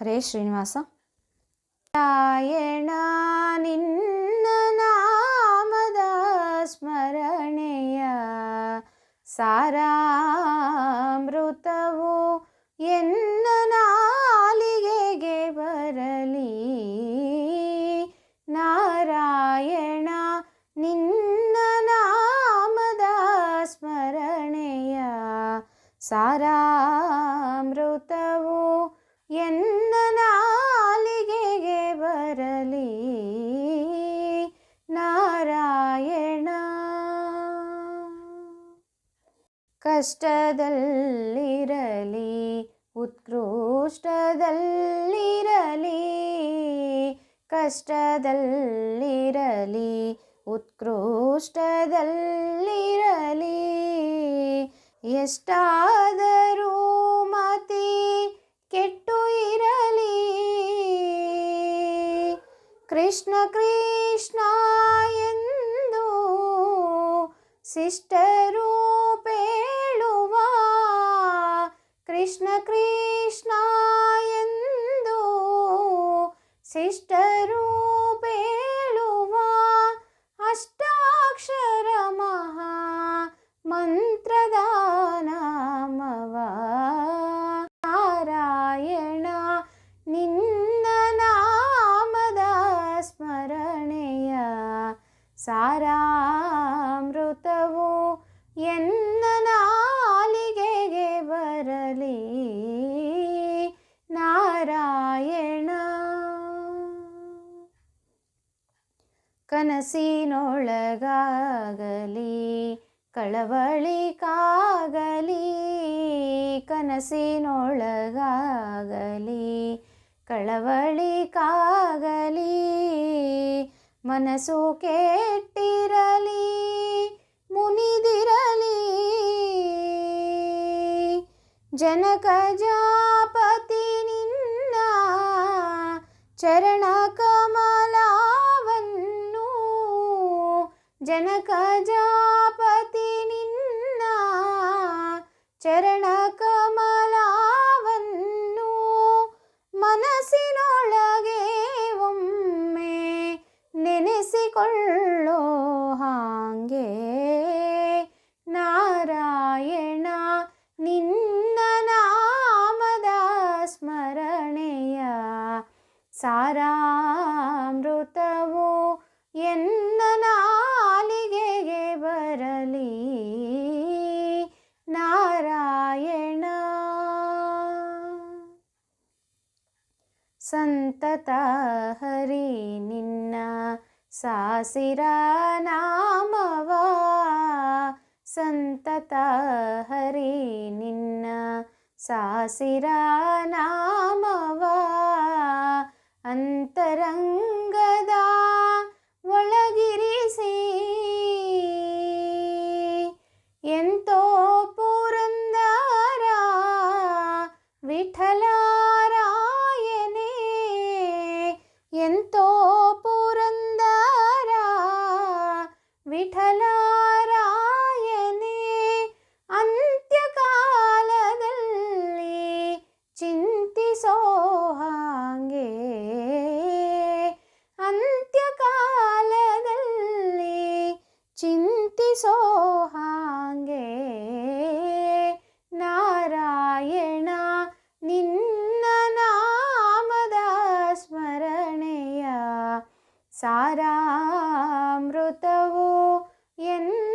ಹರೇ ಶ್ರೀನಿವಾಸ. ಾಯಣ ನಿನ್ನ ನಾಮದ ಸ್ಮರಣೆಯ ಸಾರಾಮೃತವು ಎನ್ನ ನಾಲಿಗೆಗೆ ಬರಲಿ. ನಾರಾಯಣ, ನಿನ್ನ ನಾಮದ ಸ್ಮರಣೆಯ ಸಾರಾಮೃತವು ಕಷ್ಟದಲ್ಲಿರಲಿ ಉತ್ಕೃಷ್ಟದಲ್ಲಿರಲಿ ಕಷ್ಟದಲ್ಲಿರಲಿ ಉತ್ಕೃಷ್ಟದಲ್ಲಿರಲಿ. ಎಷ್ಟಾದರೂ ಮತಿ ಕೆಟ್ಟು ಇರಲಿ. ಕೃಷ್ಣ ಕೃಷ್ಣ ಎಂದು ಸಿಸ್ಟರು ಕೃಷ್ಣ ಕೃಷ್ಣ ಎಂದು ಸಿಸ್ಟರು ಬೇಳುವ ಅಷ್ಟಾಕ್ಷರ ಮಹಾ ಮಂತ್ರದ ನಾಮವ. ನಾರಾಯಣ, ನಿನ್ನ ನಾಮದ ಸ್ಮರಣೆಯ ಸಾರಾಮೃತವು ಎನ್ನ ಕನಸಿನೊಳಗಾಗಲಿ ಕಳವಳಿಕಾಗಲಿ ಕನಸಿನೊಳಗಾಗಲಿ ಕಳವಳಿಕಾಗಲಿ ಮನಸ್ಸು ಕೆಟ್ಟಿರಲಿ ಮುನಿದಿರಲಿ ಜನಕ ಜಾಪತಿ ನಿನ್ನ ಚರಣ ಜನಕ ಜಾಪತಿ ನಿನ್ನ ಚರಣ ಕಮಲವನ್ನು ಮನಸ್ಸಿನೊಳಗೆ ಒಮ್ಮೆ ನೆನೆಸಿಕೊಳ್ಳೋ ಹಾಗೆ ನಾರಾಯಣ ನಿನ್ನ ನಾಮದ ಸ್ಮರಣೆಯ ಸಾರಾಮೃತವು सन्तता हरि निन्ना सासिरामवा सन्तता हरि निन्ना सासिरामवा अन्तरङ्ग ಸಾರಾಮೃತವು ಎನ್ನ